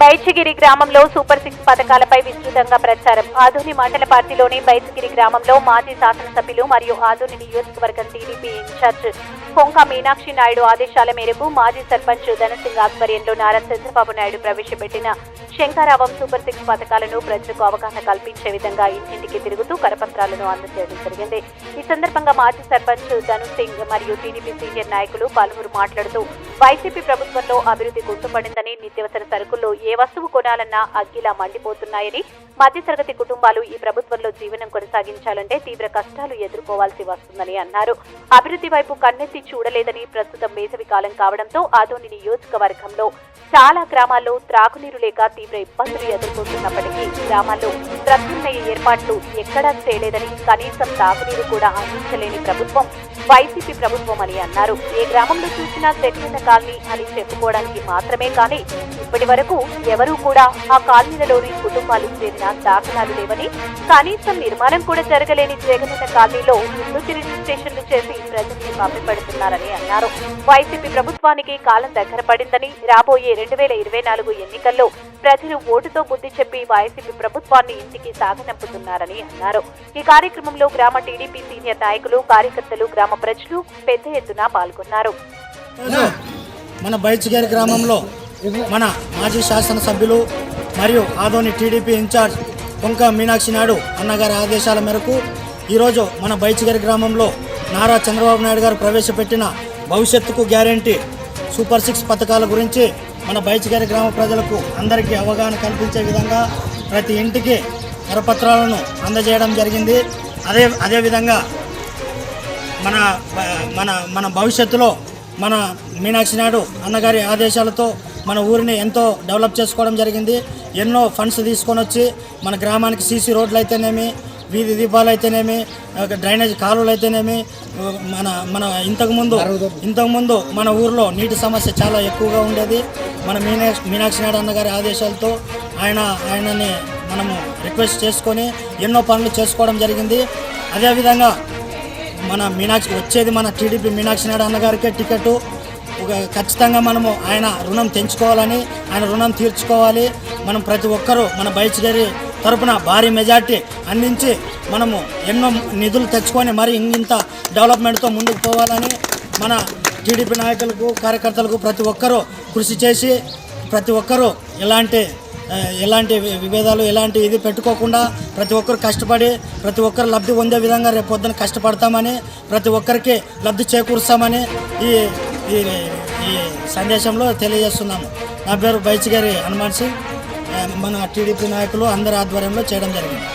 బైచిగిరి గ్రామంలో super six పథకాలపై విస్తృతంగా ప్రచారం. ఆధుని మండల పార్టీలోని బైచిగిరి గ్రామంలో మాజీ శాసనసభ్యులు మరియు ఆధుని నియోజకవర్గం TDP in charge Konka Meenakshi Naidu ఆదేశాల మేరకు మాజీ సర్పంచ్ ధనసింగ్ ఆధ్వర్యంలో నారా చంద్రబాబు నాయుడు ప్రవేశపెట్టిన శంకారావం సూపర్ సిక్స్ పథకాలను ప్రజలకు అవగాహన కల్పించే విధంగా ఇంటింటికి తిరుగుతూ కరపత్రాలను అందజేయడం జరిగింది. ఈ సందర్భంగా మాజీ సర్పంచ్ ధను సింగ్ మరియు టీడీపీ సీనియర్ నాయకులు పలువురు మాట్లాడుతూ వైసీపీ ప్రభుత్వంలో అభివృద్ధి గుర్తుపడిందని నిత్యవసర సరుకుల్లో ఏ వస్తువు కొనాలన్నా అగ్గిలా మండిపోతున్నాయని మధ్యతరగతి కుటుంబాలు ఈ ప్రభుత్వంలో జీవనం కొనసాగించాలంటే తీవ్ర కష్టాలు ఎదుర్కోవాల్సి వస్తుందని అన్నారు. అభివృద్ధి వైపు కన్నెత్తి చూడలేదని ప్రస్తుతం వేసవి కాలం కావడంతో ఆదోని నియోజకవర్గంలో చాలా గ్రామాల్లో త్రాగునీరు లేక తీవ్ర ఇబ్బందులు ఎదుర్కొంటున్నప్పటికీ గ్రామాల్లో ప్రత్యున్నయ ఏర్పాట్లు ఎక్కడా చేయలేదని కనీసం తాగునీరు కూడా అందించలేని ప్రభుత్వం వైసీపీ ప్రభుత్వం అని అన్నారు. ఏ గ్రామంలో చూసినా సెటిల్ కాలనీ అని చెప్పుకోవడానికి మాత్రమే కానీ ఇప్పటి వరకు ఎవరూ కూడా ఆ కాలనీలలోని కుటుంబాలు చేరిన దాఖలాలు లేవని కనీసం నిర్మాణం కూడా జరగలేని జగనన్న కాలనీలో విద్యుత్ రిజిస్ట్రేషన్లు చేసి ప్రజల్ని పంపిపెడుతున్నారని అన్నారు. వైసీపీ ప్రభుత్వానికి కాలం దగ్గర పడిందని రాబోయే రెండు వేల ఇరవై నాలుగు ఎన్నికల్లో ప్రజలు ఓటుతో బుద్ధి చెప్పి వైసీపీ ప్రభుత్వాన్ని ఇంటికి సాగనంపుతున్నారని అన్నారు. ఈ కార్యక్రమంలో గ్రామ టీడీపీ సీనియర్ నాయకులు కార్యకర్తలు గ్రామ ప్రజలు పెద్ద ఎత్తున పాల్గొన్నారు. మన బైచిగేరి గ్రామంలో మన మాజీ శాసనసభ్యులు మరియు Adoni TDP in charge Konka Meenakshi Naidu అన్నగారి ఆదేశాల మేరకు ఈరోజు మన బైచిగేరి గ్రామంలో నారా చంద్రబాబు నాయుడు గారు ప్రవేశపెట్టిన భవిష్యత్తుకు గ్యారంటీ సూపర్ సిక్స్ పథకాల గురించి మన బైచిగేరి గ్రామ ప్రజలకు అందరికీ అవగాహన కల్పించే విధంగా ప్రతి ఇంటికి కరపత్రాలను అందజేయడం జరిగింది. అదే అదేవిధంగా మన మన మన భవిష్యత్తులో మన మీనాక్షి నాయుడు అన్నగారి ఆదేశాలతో మన ఊరిని ఎంతో డెవలప్ చేసుకోవడం జరిగింది. ఎన్నో ఫండ్స్ తీసుకొని వచ్చి మన గ్రామానికి సీసీ రోడ్లు అయితేనేమి వీధి దీపాలు అయితేనేమి ఒక డ్రైనేజ్ కాలువలు అయితేనేమి మన మన ఇంతకుముందు ఇంతకుముందు మన ఊరిలో నీటి సమస్య చాలా ఎక్కువగా ఉండేది. మన మీనాక్షి మీనాక్షి నాయుడు అన్నగారి ఆదేశాలతో ఆయన ఆయనని మనము రిక్వెస్ట్ చేసుకొని ఎన్నో పనులు చేసుకోవడం జరిగింది. అదేవిధంగా మన మీనాక్షి వచ్చేది మన టీడీపీ మీనాక్షి నాయుడు అన్నగారికే టికెట్. ఖచ్చితంగా మనము ఆయన రుణం తెంచుకోవాలని ఆయన రుణం తీర్చుకోవాలి. మనం ప్రతి ఒక్కరూ మన బైచ్గారి తరపున భారీ మెజార్టీ అందించి మనము ఎన్నో నిధులు తెచ్చుకొని మరి ఇంత డెవలప్మెంట్తో ముందుకు పోవాలని మన టీడీపీ నాయకులకు కార్యకర్తలకు ప్రతి ఒక్కరూ కృషి చేసి ప్రతి ఒక్కరూ ఇలాంటి ఎలాంటి విభేదాలు ఎలాంటి ఇది పెట్టుకోకుండా ప్రతి ఒక్కరు కష్టపడి ప్రతి ఒక్కరు లబ్ధి పొందే విధంగా రేపు పొద్దున కష్టపడతామని ప్రతి ఒక్కరికి లబ్ధి చేకూరుస్తామని ఈ ఈ ఈ సందేశంలో తెలియజేస్తున్నాము. నా పేరు బైచిగారి హనుమాన్ సింగ్. మన టీడీపీ నాయకులు అందరి ఆధ్వర్యంలో చేయడం జరిగింది.